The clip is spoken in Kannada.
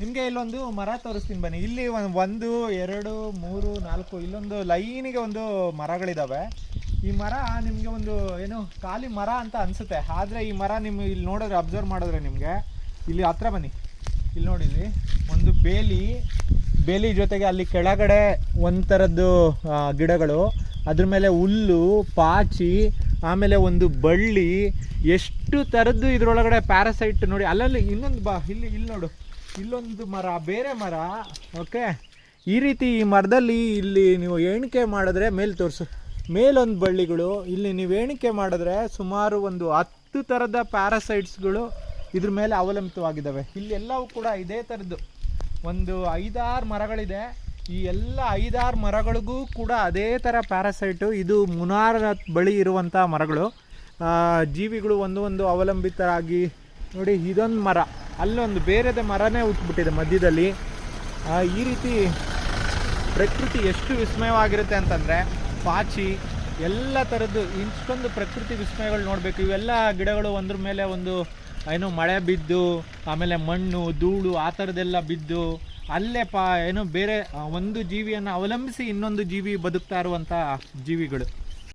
ನಿಮಗೆ ಇಲ್ಲೊಂದು ಮರ ತೋರಿಸ್ತೀನಿ ಬನ್ನಿ. ಇಲ್ಲಿ ಒಂದು ಒಂದು, ಎರಡು, ಮೂರು, ನಾಲ್ಕು, ಇಲ್ಲೊಂದು ಲೈನಿಗೆ ಒಂದು ಮರಗಳಿದ್ದಾವೆ ಈ ಮರ ನಿಮಗೆ ಒಂದು ಏನು ಖಾಲಿ ಮರ ಅಂತ ಅನ್ಸುತ್ತೆ. ಆದರೆ ಈ ಮರ ನಿಮ್ಮ ಇಲ್ಲಿ ನೋಡಿದ್ರೆ ಅಬ್ಸರ್ವ್ ಮಾಡಿದ್ರೆ ನಿಮಗೆ. ಇಲ್ಲಿ ಹತ್ರ ಬನ್ನಿ. ಇಲ್ಲಿ ನೋಡಿ ಇಲ್ಲಿ. ಒಂದು ಬೇಲಿ. ಬೇಲಿ ಜೊತೆಗೆ ಅಲ್ಲಿ ಕೆಳಗಡೆ ಒಂಥರದ್ದು ಥರದ್ದು ಗಿಡಗಳು. ಅದ್ರ ಮೇಲೆ ಹುಲ್ಲು, ಪಾಚಿ, ಆಮೇಲೆ ಒಂದು ಬಳ್ಳಿ. ಎಷ್ಟು ಥರದ್ದು ಇದರೊಳಗಡೆ ಪ್ಯಾರಾಸೈಟ್ ನೋಡಿ. ಅಲ್ಲಲ್ಲಿ ಇನ್ನೊಂದು ಬಾ, ಇಲ್ಲಿ ಇಲ್ಲಿ ನೋಡು. ಇಲ್ಲೊಂದು ಮರ, ಬೇರೆ ಮರ. ಓಕೆ ಈ ರೀತಿ ಈ ಮರದಲ್ಲಿ ಇಲ್ಲಿ ನೀವು ಎಣಿಕೆ ಮಾಡಿದ್ರೆ ಮೇಲೆ ತೋರಿಸು. ಮೇಲೊಂದು ಬಳ್ಳಿಗಳು. ಇಲ್ಲಿ ನೀವು ಎಣಿಕೆ ಮಾಡಿದ್ರೆ ಸುಮಾರು ಒಂದು ಹತ್ತು ಥರದ ಪ್ಯಾರಾಸೈಟ್ಸ್ಗಳು ಇದ್ರ ಮೇಲೆ ಅವಲಂಬಿತವಾಗಿದ್ದಾವೆ. ಇಲ್ಲಿ ಎಲ್ಲವೂ ಕೂಡ ಇದೇ ಥರದ್ದು ಒಂದು ಐದಾರು ಮರಗಳಿದೆ. ಈ ಎಲ್ಲ ಐದಾರು ಮರಗಳಿಗೂ ಕೂಡ ಅದೇ ಥರ ಪ್ಯಾರಾಸೈಟು ಇದು ಮುನಾರ ಬಳಿ ಇರುವಂಥ ಮರಗಳು. ಜೀವಿಗಳು ಒಂದು ಒಂದು ಅವಲಂಬಿತರಾಗಿ. ನೋಡಿ, ಇದೊಂದು ಮರ. ಅಲ್ಲೊಂದು ಬೇರೆದೇ ಮರನೇ ಹುಟ್ಬಿಟ್ಟಿದೆ ಮಧ್ಯದಲ್ಲಿ. ಈ ರೀತಿ ಪ್ರಕೃತಿ ಎಷ್ಟು ವಿಸ್ಮಯವಾಗಿರುತ್ತೆ ಅಂತಂದರೆ ಪಾಚಿ, ಎಲ್ಲ ಥರದ್ದು ಇಷ್ಟೊಂದು ಪ್ರಕೃತಿ ವಿಸ್ಮಯಗಳು ನೋಡಬೇಕು. ಇವೆಲ್ಲ ಗಿಡಗಳು ಒಂದ್ರ ಮೇಲೆ ಒಂದು, ಏನು ಮಳೆ ಬಿದ್ದು, ಆಮೇಲೆ ಮಣ್ಣು, ಧೂಳು, ಆ ಥರದ್ದೆಲ್ಲ ಬಿದ್ದು, ಅಲ್ಲೇ ಪಾ, ಏನು ಬೇರೆ ಒಂದು ಜೀವಿಯನ್ನು ಅವಲಂಬಿಸಿ ಇನ್ನೊಂದು ಜೀವಿ ಬದುಕ್ತಾ ಇರುವಂಥ ಜೀವಿಗಳು.